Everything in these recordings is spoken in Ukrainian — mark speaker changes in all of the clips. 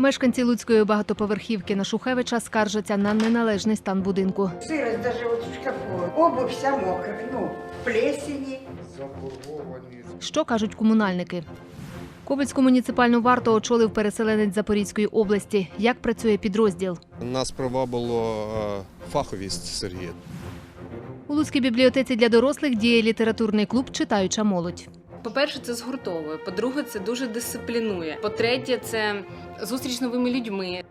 Speaker 1: Мешканці Луцької багатоповерхівки на Шухевича скаржаться на неналежний стан будинку.
Speaker 2: Сырость даже вот в шкафу. Обувь вся мокрая, ну, в плесени.
Speaker 1: Що кажуть комунальники? Ковальську муніципальну варту очолив переселенець Запорізької області. Як працює підрозділ?
Speaker 3: Нас привабило е, фаховість Сергія.
Speaker 1: У Луцькій бібліотеці для дорослих діє літературний клуб Читаюча молодь.
Speaker 4: По-перше, це згуртовує. По-друге, це дуже дисциплінує. По-третє, це зустріч новими людьми.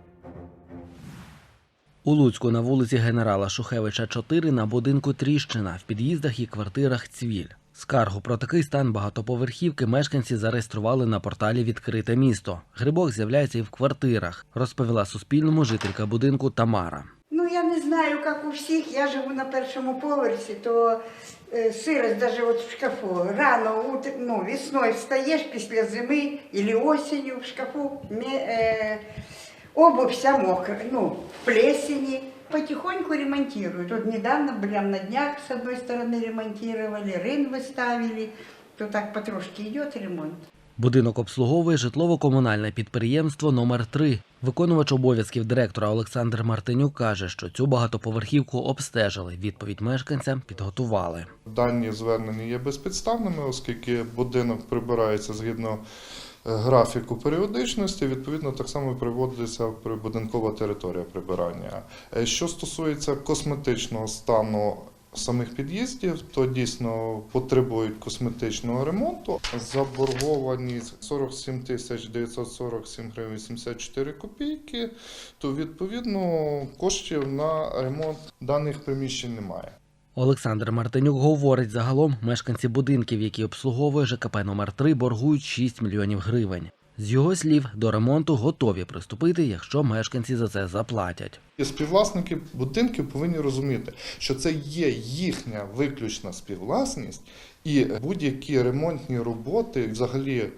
Speaker 5: У Луцьку на вулиці генерала Шухевича 4 на будинку Тріщина в під'їздах і квартирах Цвіль. Скаргу про такий стан багатоповерхівки мешканці зареєстрували на порталі Відкрите місто. Грибок з'являється і в квартирах, розповіла Суспільному жителька будинку Тамара
Speaker 2: Ну, я не знаю, как у всіх. Я живу на першому поверсі, то е, сирость даже вот в шкафу. Рано, ут- ну, весною встаєш після зими или осенью в шкафу. Ме- е, обувь вся мокрая, ну, в плесени. Потихоньку ремонтируют. Вот недавно, прям на днях, с одной стороны, ремонтировали, рын выставили. То так потрошки идет ремонт.
Speaker 5: Будинок обслуговує житлово-комунальне підприємство номер 3 Виконувач обов'язків директора Олександр Мартинюк каже, що цю багатоповерхівку обстежили. Відповідь мешканцям підготували.
Speaker 6: Дані звернення є безпідставними, оскільки будинок прибирається згідно е, графіку періодичності, відповідно, так само приводиться прибудинкова територія прибирання. Е, Що стосується косметичного стану самих під'їздів, то дійсно потребують косметичного ремонту. Заборгованість 47 тисяч 947 гривень 84 копійки, то відповідно коштів на ремонт даних приміщень немає.
Speaker 5: Олександр Мартинюк говорить, загалом мешканці будинків, які обслуговує ЖКП номер 3 боргують 6 мільйонів гривень. З його слів, до ремонту готові приступити, якщо мешканці за це заплатять.
Speaker 6: Співвласники будинків повинні розуміти, що це є їхня виключна співвласність, і будь-які ремонтні роботи, взагалі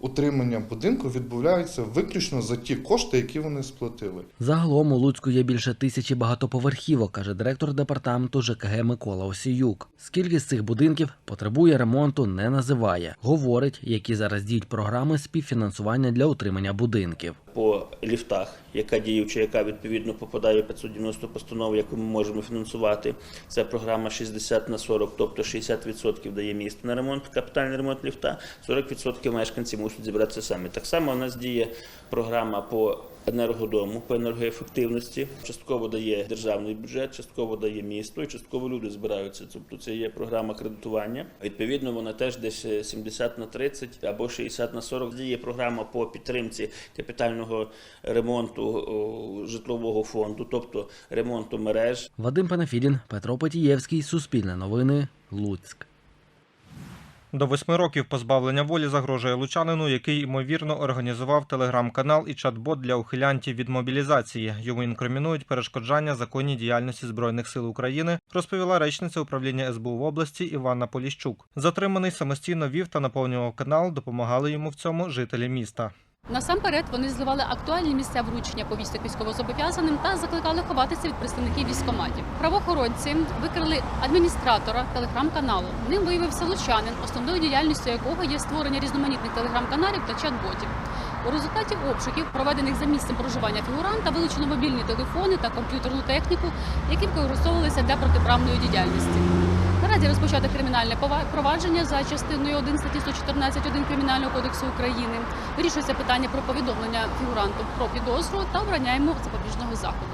Speaker 6: утримання будинку відбуваються виключно за ті кошти, які вони сплатили.
Speaker 5: Загалом у Луцьку є більше тисячі багатоповерхівок, каже директор департаменту ЖКГ Микола Осіюк. Скільки з цих будинків потребує ремонту, не називає. Говорить, які зараз діють програми співфінансування для утримання будинків.
Speaker 7: По ліфтах, яка діюча, яка відповідно попадає в 590 постанову, яку ми можемо фінансувати. Це програма 60 на 40, тобто 60% дає місто на ремонт, капітальний ремонт ліфта, 40% мешканці мусять зібратися самі. Так само у нас діє програма по енергодому, по енергоефективності. Частково дає державний бюджет, частково дає місто, і частково люди збираються. Тобто це є програма кредитування. Відповідно, вона теж десь е, 70 на 30 або 60 на 40. Діє програма по підтримці капітального ремонту житлового фонду, тобто ремонту мереж.
Speaker 5: Вадим Панафідін, Петро Потієвський, Суспільне новини, Луцьк.
Speaker 8: До восьми років позбавлення волі загрожує лучанину, який ймовірно організував телеграм-канал і чат-бот для ухилянтів від мобілізації. Йому інкримінують перешкоджання законній діяльності збройних сил України, розповіла речниця управління СБУ в області Іванна Поліщук. Затриманий самостійно вів та наповнював канал, допомагали йому в цьому жителі міста.
Speaker 9: Насамперед вони зливали актуальні місця вручення повісток військовозобов'язаним та закликали ховатися від представників військоматів. Правоохоронці викрили адміністратора телеграм-каналу. Ним виявився лучанин, основною діяльністю якого є створення різноманітних телеграм-каналів та чат-ботів. У результаті обшуків, проведених за місцем проживання фігуранта, вилучено мобільні телефони та комп'ютерну техніку, які використовувалися для протиправної діяльності. Наразі розпочати кримінальне провадження за частиною 1 статті 114.1 Кримінального кодексу України. Вирішується питання про повідомлення фігуранту про підозру та обрання йому запобіжного заходу.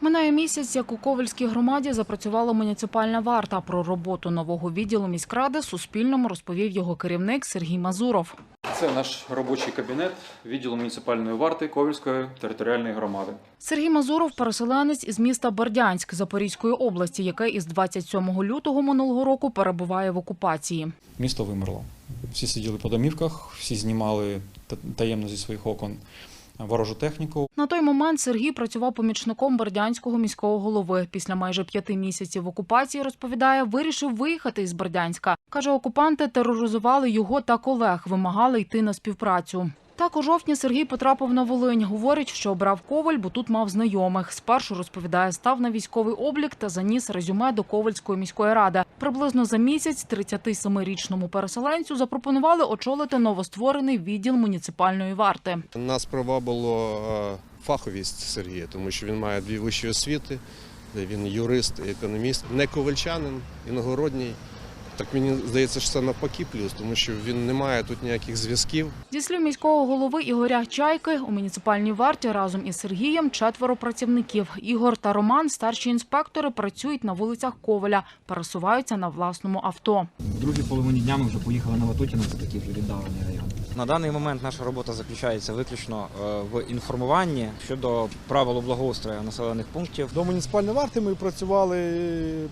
Speaker 10: Минає місяць, як у Ковальській громаді запрацювала муніципальна варта. Про роботу нового відділу міськради Суспільному розповів його керівник Сергій Мазуров.
Speaker 11: Це наш робочий кабінет відділу муніципальної варти Ковільської територіальної громади.
Speaker 10: Сергій Мазуров – переселенець із міста Бердянськ Запорізької області, яке із 27 лютого минулого року перебуває в окупації.
Speaker 11: Місто вимерло. Всі сиділи по домівках, всі знімали таємно зі своїх окон ворожу техніку.
Speaker 10: На той момент Сергій працював помічником Бердянського міського голови. Після майже п'яти місяців окупації, розповідає, вирішив виїхати із Бердянська. Каже, окупанти тероризували його та колег, вимагали йти на співпрацю. Так у жовтні Сергій потрапив на Волинь. Говорить, що обрав Коваль, бо тут мав знайомих. Спершу розповідає, став на військовий облік та заніс резюме до Ковальської міської ради. Приблизно за місяць 37-річному переселенцю запропонували очолити новостворений відділ муніципальної варти.
Speaker 3: Нас привабило е, фаховість Сергія, тому що він має дві вищі освіти, він юрист і економіст, не ковальчанин, іногородній. Так мені здається, що це навпаки плюс, тому що він не має тут ніяких зв'язків.
Speaker 10: Зі слів міського голови Ігоря Чайки, у муніципальній варті разом із Сергієм четверо працівників. Ігор та Роман, старші інспектори, працюють на вулицях Коваля, пересуваються на власному авто.
Speaker 12: В другій половині дня ми вже поїхали на Ватутіна, це такий вже віддалений район.
Speaker 13: На даний момент наша робота заключається виключно е, в інформуванні щодо правил благоустрою населених пунктів.
Speaker 14: До муніципальної варти ми працювали,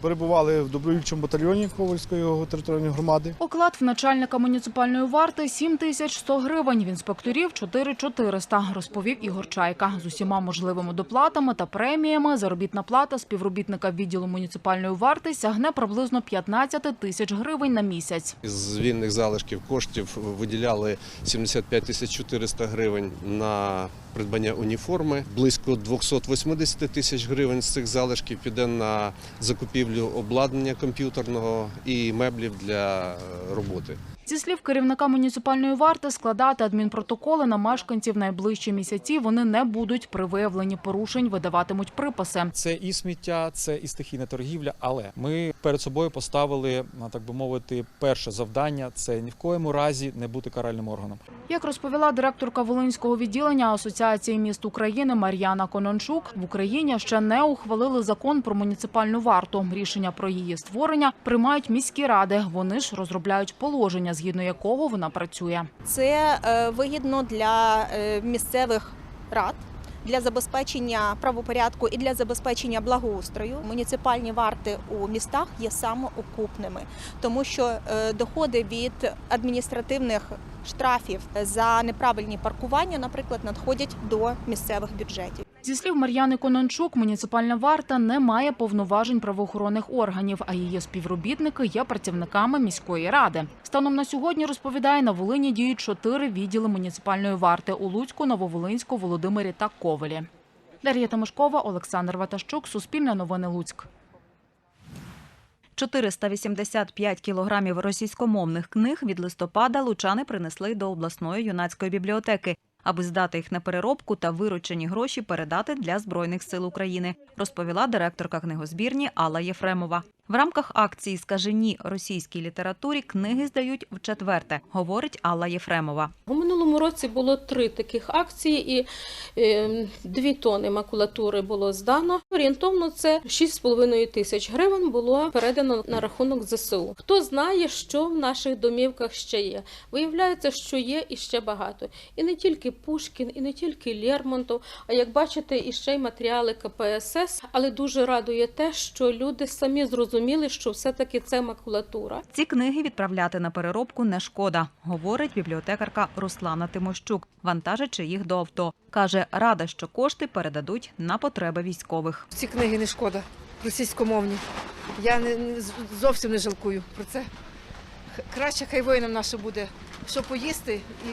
Speaker 14: перебували в добровільчому батальйоні Ковальської територіальної громади.
Speaker 10: Оклад в начальника муніципальної варти 7 тисяч 100 гривень, в інспекторів 4 400, розповів Ігор Чайка. З усіма можливими доплатами та преміями заробітна плата співробітника відділу муніципальної варти сягне приблизно 15 тисяч гривень на місяць.
Speaker 3: З вільних залишків коштів виділяли 75 тисяч 400 гривень на придбання уніформи. Близько 280 тисяч гривень з цих залишків піде на закупівлю обладнання комп'ютерного і меблів для е, роботи.
Speaker 10: Зі слів керівника муніципальної варти, складати адмінпротоколи на мешканців найближчі місяці вони не будуть. При виявленні порушень видаватимуть приписи.
Speaker 11: Це і сміття, це і стихійна торгівля. Але ми перед собою поставили, так би мовити, перше завдання це ні в коєму разі не бути каральним органом.
Speaker 10: Як розповіла директорка Волинського відділення Асоціації міст України Мар'яна Конончук, в Україні ще не ухвалили закон про муніципальну варту. Рішення про її створення приймають міські ради. Вони ж розробляють положення, згідно якого вона працює.
Speaker 15: Це е, вигідно для е, місцевих рад. Для забезпечення правопорядку і для забезпечення благоустрою муніципальні варти у містах є самоокупними, тому що е, доходи від адміністративних штрафів за неправильні паркування, наприклад, надходять до місцевих бюджетів.
Speaker 10: Зі слів Мар'яни Конончук, муніципальна варта не має повноважень правоохоронних органів, а її співробітники є працівниками міської ради. Станом на сьогодні розповідає, на Волині діють чотири відділи муніципальної варти у Луцьку, Нововолинську, Володимирі та Ковелі. Дар'я Тимошкова, Олександр Ватащук, Суспільне новини Луцьк.
Speaker 16: 485 кілограмів російськомовних книг від листопада лучани принесли до обласної юнацької бібліотеки, аби здати їх на переробку та виручені гроші передати для Збройних сил України, розповіла директорка книгозбірні Алла Єфремова. В рамках акції Скажені російській літературі книги здають в четверте, говорить Алла Єфремова.
Speaker 17: У минулому році було три таких акції, і е, дві тони макулатури було здано. Орієнтовно це 6,5 тисяч гривень було передано на рахунок ЗСУ. Хто знає, що в наших домівках ще є? Виявляється, що є і ще багато. І не тільки Пушкін, і не тільки Лермонтов, а як бачите, і ще й матеріали КПСС. Але дуже радує те, що люди самі зрозуміли, що все-таки це макулатура.
Speaker 16: Ці книги відправляти на переробку не шкода, говорить бібліотекарка Руслана Тимощук, вантажачи їх до авто. Каже, рада, що кошти передадуть на потреби військових.
Speaker 18: Ці книги не шкода, російськомовні. Я не, не- зовсім не жалкую про це. Краще хай воїнам наше буде, що поїсти і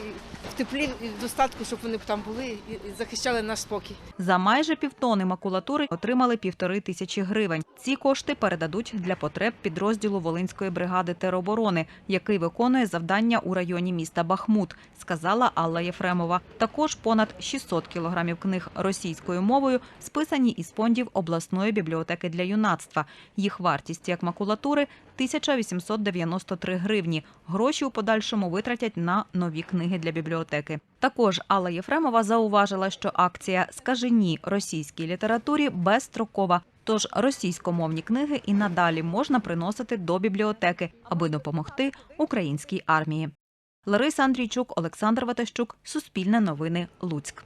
Speaker 18: в теплі, і в достатку, щоб вони там були і захищали наш спокій.
Speaker 16: За майже півтони макулатури отримали півтори тисячі гривень. Ці кошти передадуть для потреб підрозділу Волинської бригади тероборони, який виконує завдання у районі міста Бахмут, сказала Алла Єфремова. Також понад 600 кілограмів книг російською мовою списані із фондів обласної бібліотеки для юнацтва. Їх вартість як макулатури 1893 гривні. Гроші у подальшому витратять на нові книги для бібліотеки. Також Алла Єфремова зауважила, що акція Скажи ні російській літературі безстрокова. Тож російськомовні книги і надалі можна приносити до бібліотеки, аби допомогти українській армії. Лариса Андрійчук, Олександр Ватащук, Суспільне новини, Луцьк.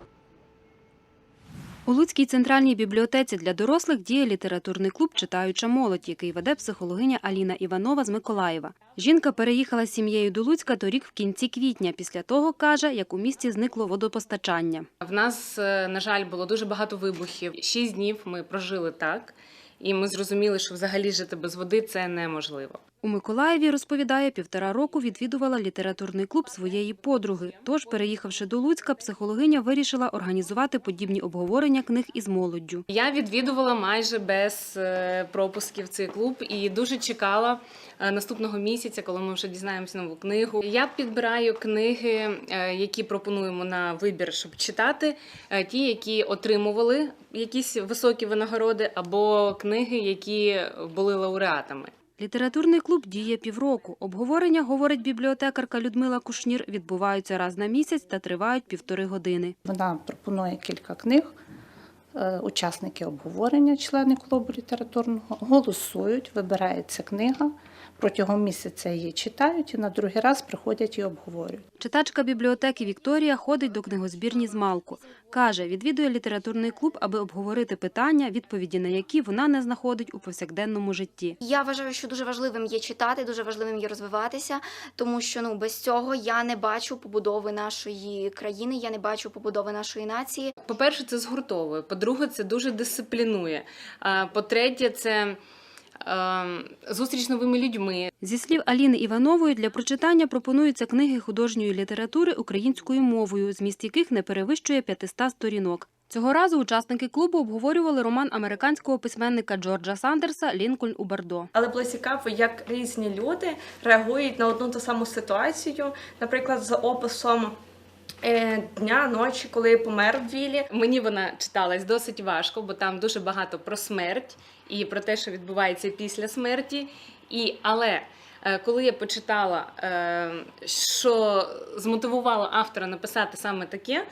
Speaker 19: У Луцькій центральній бібліотеці для дорослих діє літературний клуб Читаюча молодь, який веде психологиня Аліна Іванова з Миколаєва. Жінка переїхала з сім'єю до Луцька торік в кінці квітня. Після того каже, як у місті зникло водопостачання.
Speaker 4: В нас, е, на жаль, було дуже багато вибухів. Шість днів ми прожили так, і ми зрозуміли, що взагалі жити без води це неможливо.
Speaker 19: У Миколаєві, розповідає, півтора року відвідувала літературний клуб своєї подруги. Тож, переїхавши до Луцька, психологиня вирішила організувати подібні обговорення книг із молоддю.
Speaker 4: Я відвідувала майже без е, пропусків цей клуб і дуже чекала е, наступного місяця, коли ми вже дізнаємося нову книгу. Я підбираю книги, е, які пропонуємо на вибір, щоб читати, ті, які отримували якісь високі винагороди, або книги, які були лауреатами.
Speaker 19: Літературний клуб діє півроку. Обговорення, говорить бібліотекарка Людмила Кушнір, відбуваються раз на місяць та тривають півтори години.
Speaker 20: Вона пропонує кілька книг. Е, Учасники обговорення, члени клубу літературного, голосують, вибирається книга. Протягом місяця її читають і на другий раз приходять і обговорюють.
Speaker 19: Читачка бібліотеки Вікторія ходить до книгозбірні з Малку. Каже, відвідує літературний клуб, аби обговорити питання, відповіді на які вона не знаходить у повсякденному житті.
Speaker 21: Я вважаю, що дуже важливим є читати, дуже важливим є розвиватися, тому що ну без цього я не бачу побудови нашої країни, я не бачу побудови нашої нації.
Speaker 4: По-перше, це згуртовує. По-друге, це дуже дисциплінує. А, По-третє, це зустріч з новими людьми.
Speaker 19: Зі слів Аліни Іванової, для прочитання пропонуються книги художньої літератури українською мовою, зміст яких не перевищує 500 сторінок. Цього разу учасники клубу обговорювали роман американського письменника Джорджа Сандерса Лінкольн у Бордо.
Speaker 22: Але було цікаво, як різні люди реагують на одну ту саму ситуацію, наприклад, за описом. Е, Дня, ночі, коли помер в Вілі.
Speaker 4: Мені вона читалась досить важко, бо там дуже багато про смерть і про те, що відбувається після смерті. І, але е, коли я почитала, е, що змотивувало автора написати саме таке,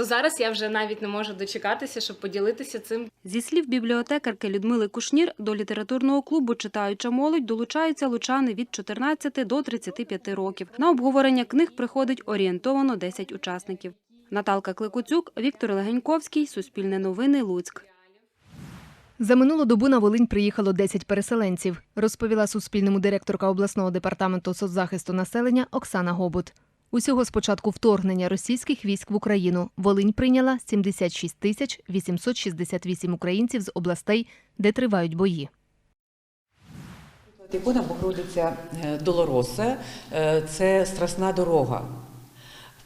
Speaker 4: то зараз я вже навіть не можу дочекатися, щоб поділитися цим
Speaker 19: Зі слів бібліотекарки Людмили Кушнір, до літературного клубу «Читаюча молодь» долучаються лучани від 14 до 35 років. На обговорення книг приходить орієнтовано 10 учасників. Наталка Кликуцюк, Віктор Легеньковський, Суспільне новини, Луцьк.
Speaker 1: За минулу добу на Волинь приїхало 10 переселенців, розповіла Суспільному директорка обласного департаменту соцзахисту населення Оксана Гобут. Усього з початку вторгнення російських військ в Україну Волинь прийняла 76 тисяч 868 українців з областей, де тривають бої.
Speaker 23: Ікона Богородиця е, Долороса е, це страсна дорога.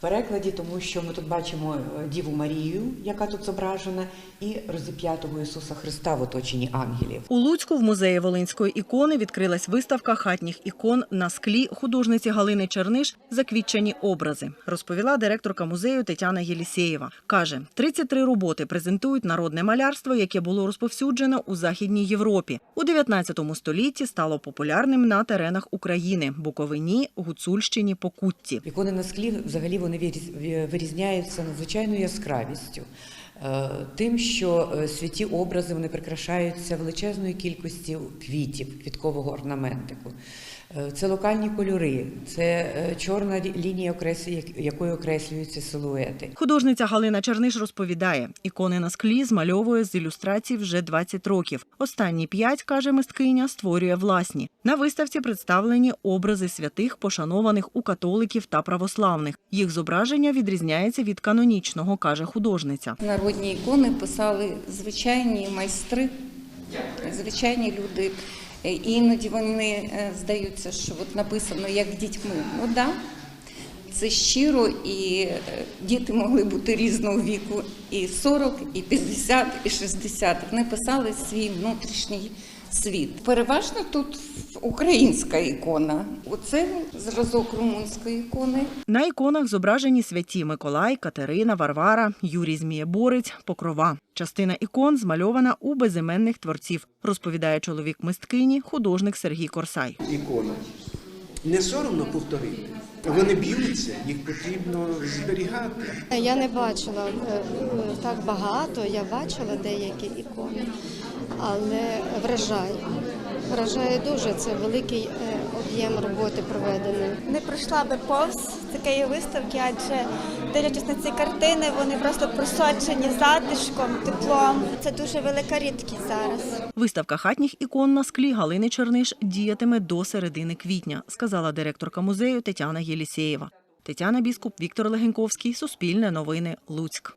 Speaker 23: Перекладі, тому що ми тут бачимо е, Діву Марію, яка тут зображена, і розіп'ятого Ісуса Христа в оточенні ангелів.
Speaker 24: У Луцьку в музеї Волинської ікони відкрилась виставка хатніх ікон на склі художниці Галини Черниш «Заквітчені образи, розповіла директорка музею Тетяна Єлісєєва. Каже, 33 роботи презентують народне малярство, яке було розповсюджено у Західній Європі. У 19 столітті стало популярним на теренах України – Буковині, Гуцульщині, Покутті.
Speaker 23: Ікони на склі взагалі вони виріз- вирізняються надзвичайною яскравістю. Е, Тим, що е, святі образи вони прикрашаються величезною кількістю квітів, квіткового орнаментику. Е, Це локальні кольори, це е, чорна лі- лінія, окрес- як- якою окреслюються силуети.
Speaker 24: Художниця Галина Черниш розповідає, ікони на склі змальовує з ілюстрацій вже 20 років. Останні п'ять, каже мисткиня, створює власні. На виставці представлені образи святих, пошанованих у католиків та православних. Їх зображення відрізняється від канонічного, каже художниця.
Speaker 25: Народні ікони писали звичайні майстри, звичайні люди. Е, Іноді вони е, здаються, що от написано як дітьми. Ну да, це щиро, і е, діти могли бути різного віку, і 40, і 50, і 60. Вони писали свій внутрішній світ. Переважно тут українська ікона. Оце зразок румунської ікони.
Speaker 24: На іконах зображені святі Миколай, Катерина, Варвара, Юрій Змієборець, Покрова. Частина ікон змальована у безіменних творців, розповідає чоловік мисткині, художник Сергій Корсай.
Speaker 26: ікони. Не соромно повторити. Вони б'ються, їх потрібно зберігати.
Speaker 27: Я не бачила е, так багато, я бачила деякі ікони, але вражає. Вражає дуже, це великий е, об'єм роботи проведений.
Speaker 28: не пройшла би повз такої виставки, адже дивлячись на ці картини, вони просто просочені затишком, теплом. Це дуже велика рідкість зараз.
Speaker 24: Виставка хатніх ікон на склі Галини Черниш діятиме до середини квітня, сказала директорка музею Тетяна Єлісєєва. Тетяна Біскуп, Віктор Легеньковський, Суспільне новини, Луцьк.